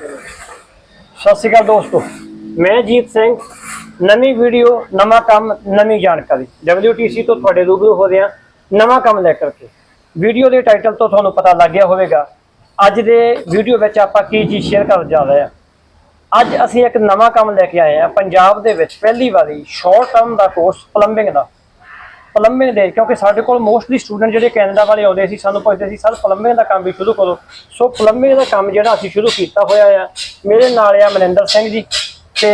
ਸਤਿ ਸ਼੍ਰੀ ਅਕਾਲ ਦੋਸਤੋ। ਮੈਂ ਜੀਤ ਸਿੰਘ। ਨਵੀਂ ਵੀਡੀਓ, ਨਵਾਂ ਕੰਮ, ਨਵੀਂ ਜਾਣਕਾਰੀ। WTC ਤੋਂ ਤੁਹਾਡੇ ਰੂਬਰੂ ਹੋ ਰਿਹਾ ਨਵਾਂ ਕੰਮ ਲੈ ਕਰਕੇ। ਵੀਡੀਓ ਦੇ ਟਾਈਟਲ ਤੋਂ ਤੁਹਾਨੂੰ ਪਤਾ ਲੱਗ ਗਿਆ ਹੋਵੇਗਾ, ਅੱਜ ਦੇ ਵੀਡੀਓ ਵਿੱਚ ਆਪਾਂ ਕੀ ਚੀਜ਼ ਸ਼ੇਅਰ ਕਰਨ ਜਾ ਰਹੇ ਹਾਂ। ਅੱਜ ਅਸੀਂ ਇੱਕ ਨਵਾਂ ਕੰਮ ਲੈ ਕੇ ਆਏ ਹਾਂ, ਪੰਜਾਬ ਦੇ ਵਿੱਚ ਪਹਿਲੀ ਵਾਰੀ ਸ਼ਾਰਟ ਟਰਮ ਦਾ ਕੋਰਸ ਪਲੰਬਿੰਗ ਦਾ। ਪਲੰਬਿੰਗ ਦੇ ਕਿਉਂਕਿ ਸਾਡੇ ਕੋਲ ਮੋਸਟਲੀ ਸਟੂਡੈਂਟ ਜਿਹੜੇ ਕੈਨੇਡਾ ਵਾਲੇ ਆਉਂਦੇ ਸੀ ਸਾਨੂੰ ਪੁੱਛਦੇ ਸੀ ਸਰ ਪਲੰਬਿੰਗ ਦਾ ਕੰਮ ਵੀ ਸ਼ੁਰੂ ਕਰੋ। ਸੋ ਪਲੰਬਿੰਗ ਦਾ ਕੰਮ ਜਿਹੜਾ ਅਸੀਂ ਸ਼ੁਰੂ ਕੀਤਾ ਹੋਇਆ ਆ ਮੇਰੇ ਨਾਲ ਆ ਮਨਿੰਦਰ ਸਿੰਘ ਜੀ ਤੇ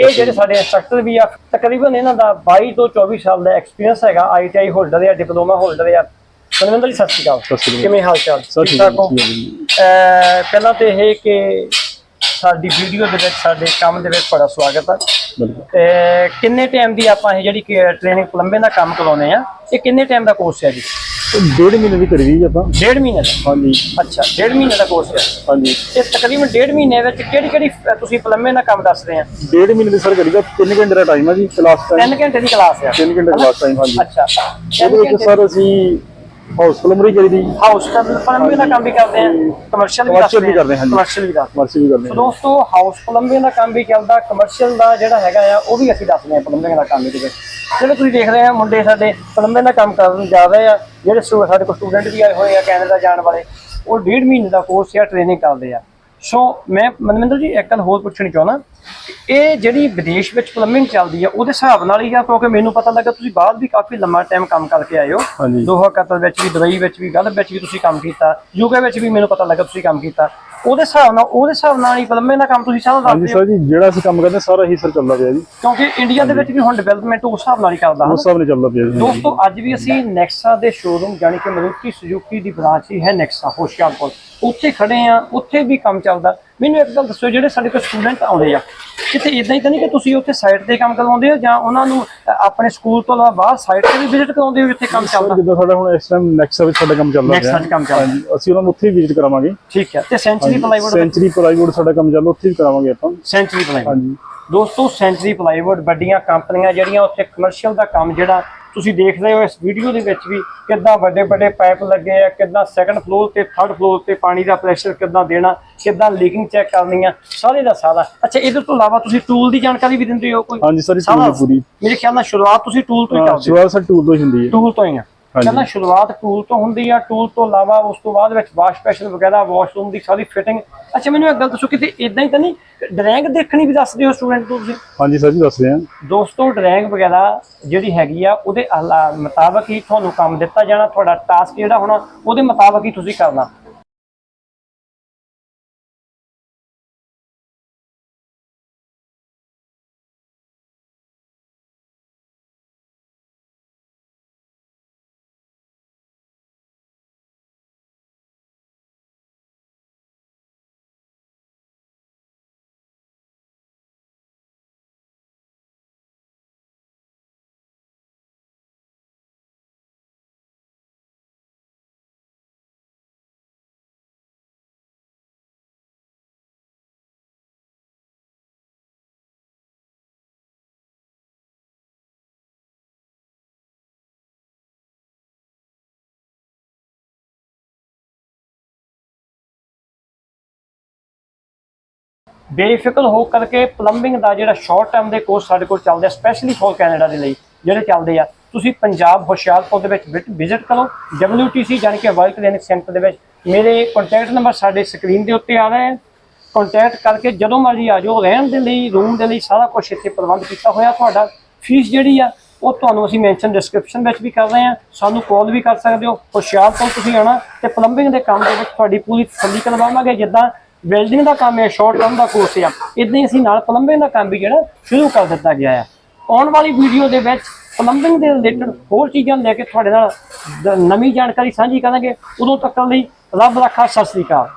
ਇਹ ਜਿਹੜੇ ਸਾਡੇ ਇੰਸਟ੍ਰਕਟਰ ਵੀ ਆ ਤਕਰੀਬਨ ਇਹਨਾਂ ਦਾ 22 ਤੋਂ 24 ਸਾਲ ਦਾ ਐਕਸਪੀਰੀਅੰਸ ਹੈਗਾ ਆਈਟੀਆਈ ਹੋਲਡਰ ਆ ਡਿਪਲੋਮਾ ਹੋਲਡਰ ਆ। ਮਨਿੰਦਰ ਜੀ ਸਤਿ ਸ਼੍ਰੀ ਅਕਾਲ। ਕਿਵੇਂ ਹਾਲ ਚਾਲ? ਸਤਿ ਸ਼੍ਰੀ ਅਕਾਲ ਪਹਿਲਾਂ ਤੇ ਇਹ ਕਿ ਸਾਡੀ ਵੀਡੀਓ ਦੇ ਵਿੱਚ ਸਾਡੇ ਕੰਮ ਦੇ ਵਿੱਚ ਤੁਹਾਡਾ ਸਵਾਗਤ ਹੈ ਤੇ ਕਿੰਨੇ ਟਾਈਮ ਦੀ ਆਪਾਂ ਇਹ ਜਿਹੜੀ ਟ੍ਰੇਨਿੰਗ ਪਲੰਬਿੰਗ ਦਾ ਕੰਮ ਕਰਾਉਨੇ ਆ ਇਹ ਕਿੰਨੇ ਟਾਈਮ ਦਾ ਕੋਰਸ ਹੈ ਜੀ? ਡੇਢ ਮਹੀਨੇ ਦੀ ਕਰੀ ਦੀ ਆਪਾਂ। ਡੇਢ ਮਹੀਨੇ ਦਾ? ਹਾਂਜੀ। ਅੱਛਾ ਡੇਢ ਮਹੀਨੇ ਦਾ ਕੋਰਸ ਹੈ ਹਾਂਜੀ। ਤੇ ਤਕਰੀਬਨ ਡੇਢ ਮਹੀਨੇ ਵਿੱਚ ਕਿਹੜੀ ਕਿਹੜੀ ਤੁਸੀਂ ਪਲੰਬਿੰਗ ਦਾ ਕੰਮ ਦੱਸ ਰਹੇ ਆ? ਡੇਢ ਮਹੀਨੇ ਦੀ ਸਰ ਕਰੀ ਦਾ 3 ਘੰਟੇ ਦਾ ਟਾਈਮ ਹੈ ਜੀ ਕਲਾਸ ਟਾਈਮ 3 ਘੰਟੇ ਦੀ ਕਲਾਸ ਹੈ 3 ਘੰਟੇ ਕਲਾਸ ਟਾਈਮ ਹਾਂਜੀ। ਅੱਛਾ। ਉਹਦੇ ਵਿੱਚ ਸਰ ਅਸੀਂ ਹਾਊਸ ਦਾ ਕੰਮ ਵੀ ਕਰਦੇ ਆ ਕਮਰਸ਼ੀਅਲ ਵੀ ਕਰਦੇ ਹਾਂ। ਕਮਰਸ਼ੀਅਲ ਵੀ ਕਰਦੇ ਮਰਸੀ ਵੀ ਕਰਦੇ ਸੋ ਦੋਸਤੋ ਹਾਊਸ ਪਲੰਬਿੰਗ ਦਾ ਕੰਮ ਵੀ ਚੱਲਦਾ ਕਮਰਸ਼ੀਅਲ ਦਾ ਜਿਹੜਾ ਹੈਗਾ ਆ ਉਹ ਵੀ ਅਸੀਂ ਦੱਸਦੇ ਹਾਂ ਪਲੰਬਿੰਗ ਦਾ ਕੰਮ ਇਹਦੇ ਵਿੱਚ। ਜਿਹੜੇ ਤੁਸੀਂ ਦੇਖ ਰਹੇ ਆ ਮੁੰਡੇ ਸਾਡੇ ਪਲੰਬਿੰਗ ਦਾ ਕੰਮ ਕਰਨ ਜਾ ਰਹੇ ਆ ਜਿਹੜੇ ਸਾਡੇ ਕੋਲ ਸਟੂਡੈਂਟ ਵੀ ਆਏ ਹੋਏ ਆ ਕੈਨੇਡਾ ਜਾਣ ਵਾਲੇ ਉਹ ਡੇਢ ਮਹੀਨੇ ਦਾ ਕੋਰਸ ਜਾਂ ਟ੍ਰੇਨਿੰਗ ਕਰਦੇ ਆ। ਸੋ ਮੈਂ ਮਨਵਿੰਦਰ ਜੀ ਇੱਕ ਗੱਲ ਹੋਰ ਪੁੱਛਣੀ ਚਾਹੁੰਦਾ। ਇਹ ਜਿਹੜੀ ਵਿਦੇਸ਼ ਵਿੱਚ ਪਲੰਬਿੰਗ ਚੱਲਦੀ ਆ ਉਹਦੇ ਹਿਸਾਬ ਨਾਲ ਹੀ ਆ ਕਿਉਂਕਿ ਮੈਨੂੰ ਪਤਾ ਲੱਗਾ ਤੁਸੀਂ ਬਾਹਰ ਵੀ ਕਾਫੀ ਲੰਮਾ ਟਾਈਮ ਕੰਮ ਕਰਕੇ ਆਏ ਹੋ। ਦੋਹਾ ਕਤਰ ਵਿੱਚ ਵੀ ਦੁਬਈ ਵਿੱਚ ਵੀ ਗਲਫ ਵਿੱਚ ਵੀ ਤੁਸੀਂ ਕੰਮ ਕੀਤਾ। ਯੂਕੇ ਵਿੱਚ ਵੀ ਮੈਨੂੰ ਪਤਾ ਲੱਗਾ ਤੁਸੀਂ ਕੰਮ ਕੀਤਾ। ਉਹਦੇ ਹਿਸਾਬ ਨਾਲ ਉਹਦੇ ਹਿਸਾਬ ਨਾਲ ਹੀ ਪਲੰਬਿੰਗ ਦਾ ਕੰਮ ਤੁਸੀਂ ਸਾਰਾ ਹਾਂਜੀ ਦੱਸਦੇ ਹੋ ਸਰ ਜੀ ਜਿਹੜਾ ਅਸੀਂ ਕੰਮ ਕਰਦੇ ਹਾਂ, ਸਾਰਾ ਹੀ ਸਰ ਚੱਲਦਾ ਪਿਆ ਜੀ। ਉਸ ਕਿਉਂਕਿ ਇੰਡੀਆ ਦੇ ਵਿੱਚ ਵੀ ਹੁਣ ਡਿਵੈਲਪਮੈਂਟ ਉਸ ਹਿਸਾਬ ਨਾਲ ਹੀ ਕਰਦਾ ਹਨ? ਹਿਸਾਬ ਨਾਲ ਚੱਲਦਾ ਪਿਆ ਜੀ। ਦੋਸਤੋ ਅੱਜ ਵੀ ਅਸੀਂ ਨੈਕਸਾ ਦੇ ਸ਼ੋਰੂਮ ਜਾਣੀ ਕਿ ਮਰੂਤੀ ਸੁਜ਼ੂਕੀ ਦੀ ਬ੍ਰਾਂਚ ਹੀ ਹੈ ਨੈਕਸਾ ਹੁਸ਼ਿਆਰਪੁਰ। ਉੱਥੇ ਖੜੇ ਆ ਉੱਥੇ ਵੀ ਕੰਮ ਚੱਲਦਾ। ਮੈਨੂੰ ਇੱਕ ਗੱਲ ਦੱਸੋ ਜਿਹੜੇ ਸਾਡੇ ਕੋਲ ਸਟੂਡੈਂਟ ਆਉਂਦੇ ਆ ਕਿਤੇ ਇਦਾਂ ਹੀ ਤਾਂ ਨਹੀਂ ਕਿ ਤੁਸੀਂ ਉੱਥੇ ਸਾਈਟ ਤੇ ਕੰਮ ਕਰਵਾਉਂਦੇ ਹੋ ਜਾਂ ਉਹਨਾਂ ਨੂੰ ਆਪਣੇ ਸਕੂਲ ਤੋਂ ਇਲਾਵਾ ਬਾਹਰ ਸਾਈਟ ਤੇ ਵੀ ਵਿਜ਼ਿਟ ਕਰਾਉਂਦੇ ਹੋ ਜਿੱਥੇ ਕੰਮ ਚੱਲਦਾ? ਜਿੱਦਾਂ ਸਾਡਾ ਹੁਣ ਇਸ ਟਾਈਮ ਨੈਕਸਟ ਵਿੱਚ ਸਾਡਾ ਕੰਮ ਚੱਲਦਾ Nexa ਵਿੱਚ ਕੰਮ ਚੱਲਦਾ। ਅਸੀਂ ਉਹਨਾਂ ਨੂੰ ਉੱਥੇ ਹੀ ਵਿਜ਼ਿਟ ਕਰਾਵਾਂਗੇ। ਠੀਕ ਹੈ ਤੇ ਸੈਂਚਰੀ ਪਲਾਈਵੁੱਡ ਸੈਂਚਰੀ ਪਲਾਈਵੁੱਡ ਸਾਡਾ ਕੰਮ ਚੱਲਦਾ ਉੱਥੇ ਵੀ ਕਰਾਵਾਂਗੇ ਆਪਾਂ। ਸੈਂਚਰੀ ਪਲਾਈਵੁੱਡ ਹਾਂਜੀ। ਦੋਸਤੋ ਸੈਂਚਰੀ ਪਲਾਈਵੁੱਡ ਵੱਡੀਆਂ ਕੰਪਨੀਆਂ ਜਿਹੜੀਆਂ ਉੱਥੇ ਕਮਰਸ਼ੀਅਲ ਦਾ ਕੰਮ ਜਿਹੜਾ ਤੁਸੀਂ ਦੇਖ ਰਹੇ ਹੋ ਇਸ ਵੀਡੀਓ ਦੇ ਵਿੱਚ ਵੀ ਕਿੱਦਾਂ ਵੱਡੇ ਵੱਡੇ ਪਾਈਪ ਲੱਗੇ ਆ ਕਿੱਦਾਂ ਸੈਕੰਡ ਫਲੋਰ ਤੇ ਥਰਡ ਫਲੋਰ ਤੇ ਪਾਣੀ ਦਾ ਪ੍ਰੈਸ਼ਰ ਕਿੱਦਾਂ ਦੇਣਾ ਕਿੱਦਾਂ ਲੀਕਿੰਗ ਚੈੱਕ ਕਰਨੀ ਆ ਸਾਰੇ ਦਾ ਸਾਰਾ। ਅੱਛਾ ਇਹਦੇ ਤੋਂ ਇਲਾਵਾ ਤੁਸੀਂ ਟੂਲ ਦੀ ਜਾਣਕਾਰੀ ਵੀ ਦਿੰਦੇ ਹੋ ਕੋਈ? ਹਾਂਜੀ ਸਰ ਟੂਲ ਪੂਰੀ। ਮੇਰੇ ਖਿਆਲ ਨਾਲ ਸ਼ੁਰੂਆਤ ਤੁਸੀਂ ਟੂਲ ਤੋਂ ਹੀ ਕਰਦੇ ਹੋ। ਸ਼ੁਰੂਆਤ ਸਰ ਟੂਲ ਤੋਂ ਹੀ ਹੁੰਦੀ ਹੈ। ਟੂਲ ਤੋਂ ਹੀ ਆ। ਕਹਿੰਦਾ ਸ਼ੁਰੂਆਤ ਟੂਲ ਤੋਂ ਹੁੰਦੀ ਆ ਟੂਲ ਤੋਂ ਇਲਾਵਾ ਉਸ ਤੋਂ ਬਾਅਦ ਵਿੱਚ ਵਾਸ਼ ਪ੍ਰੈਸ਼ਰ ਵਗੈਰਾ ਵਾਸ਼ਰੂਮ ਦੀ ਸਾਰੀ ਫਿਟਿੰਗ। ਅੱਛਾ ਮੈਨੂੰ ਇੱਕ ਗੱਲ ਦੱਸੋ ਕਿਤੇ ਇਦਾਂ ਹੀ ਤਾਂ ਨਹੀਂ ਡਰੈਂਗ ਦੇਖਣੀ ਵੀ ਦੱਸਦੇ ਹੋ ਸਟੂਡੈਂਟ ਨੂੰ ਤੁਸੀਂ? ਹਾਂਜੀ ਸਰ ਜੀ ਦੱਸ ਰਹੇ ਹਾਂ। ਦੋਸਤੋ ਡਰੈਂਗ ਵਗੈਰਾ ਜਿਹੜੀ ਹੈਗੀ ਆ ਉਹਦੇ ਮੁਤਾਬਕ ਹੀ ਤੁਹਾਨੂੰ ਕੰਮ ਦਿੱਤਾ ਜਾਣਾ ਤੁਹਾਡਾ ਟਾਸਕ ਜਿਹੜਾ ਹੋਣਾ ਉਹਦੇ ਮੁਤਾਬਕ ਹੀ ਤੁਸੀਂ ਕਰਨਾ। ਬੇਫਿਕਰ ਹੋ ਕਰਕੇ ਪਲੰਬਿੰਗ ਦਾ ਜਿਹੜਾ ਸ਼ਾਰਟ ਟਰਮ ਦੇ ਕੋਰਸ ਸਾਡੇ ਕੋਲ ਚੱਲਦੇ ਆ ਸਪੈਸ਼ਲੀ ਫੋਰ ਕੈਨੇਡਾ ਦੇ ਲਈ, ਜਿਹੜੇ ਚੱਲਦੇ ਆ, ਤੁਸੀਂ ਪੰਜਾਬ ਹੁਸ਼ਿਆਰਪੁਰ ਦੇ ਵਿੱਚ ਵਿਜ਼ਿਟ ਕਰੋ WTC ਜਾਣੀ ਕਿ ਵਰਲਡ ਕਲੀਨਿਕ ਸੈਂਟਰ ਦੇ ਵਿੱਚ। ਮੇਰੇ ਕੰਟੈਕਟ ਨੰਬਰ ਸਾਡੇ ਸਕਰੀਨ ਦੇ ਉੱਤੇ ਆ ਰਹੇ ਹੈ ਕੰਟੈਕਟ ਕਰਕੇ ਜਦੋਂ ਮਰਜ਼ੀ ਆ ਜਾਓ, ਰਹਿਣ ਦੇ ਲਈ ਰੂਮ ਦੇ ਲਈ, ਸਾਰਾ ਕੁਝ ਇੱਥੇ ਪ੍ਰਬੰਧ ਕੀਤਾ ਹੋਇਆ ਤੁਹਾਡਾ। ਫੀਸ ਜਿਹੜੀ ਆ, ਉਹ ਤੁਹਾਨੂੰ ਅਸੀਂ ਮੈਂਸ਼ਨ ਡਿਸਕ੍ਰਿਪਸ਼ਨ ਵਿੱਚ ਵੀ ਕਰ ਰਹੇ ਹਾਂ। ਸਾਨੂੰ ਕਾਲ ਵੀ ਕਰ ਸਕਦੇ ਹੋ। ਹੁਸ਼ਿਆਰਪੁਰ ਤੁਸੀਂ ਆਣਾ ਤੇ ਪਲੰਬਿੰਗ ਦੇ ਕੰਮ ਦੇ ਵਿੱਚ ਤੁਹਾਡੀ ਪੂਰੀ ਤਸੱਲੀ ਕਰਵਾਵਾਂਗੇ। ਜਿੱਦਾਂ ਵੈਲਡਿੰਗ ਦਾ ਕੰਮ ਹੈ ਸ਼ਾਰਟ ਟਰਮ ਦਾ ਕੋਰਸ ਆ ਇਦਾਂ ਹੀ ਅਸੀਂ ਨਾਲ ਪਲੰਬਿੰਗ ਦਾ ਕੰਮ ਵੀ ਜਿਹੜਾ ਸ਼ੁਰੂ ਕਰ ਦਿੱਤਾ ਗਿਆ ਹੈ। ਆਉਣ ਵਾਲੀ ਵੀਡੀਓ ਦੇ ਵਿੱਚ ਪਲੰਬਿੰਗ ਦੇ ਰਿਲੇਟਡ ਹੋਰ ਚੀਜ਼ਾਂ ਲੈ ਕੇ ਤੁਹਾਡੇ ਨਾਲ ਨਵੀਂ ਜਾਣਕਾਰੀ ਸਾਂਝੀ ਕਰਾਂਗੇ। ਉਦੋਂ ਤੱਕ ਲਈ ਰੱਬ ਰੱਖਾ ਸਤਿ ਸ੍ਰੀ ਅਕਾਲ।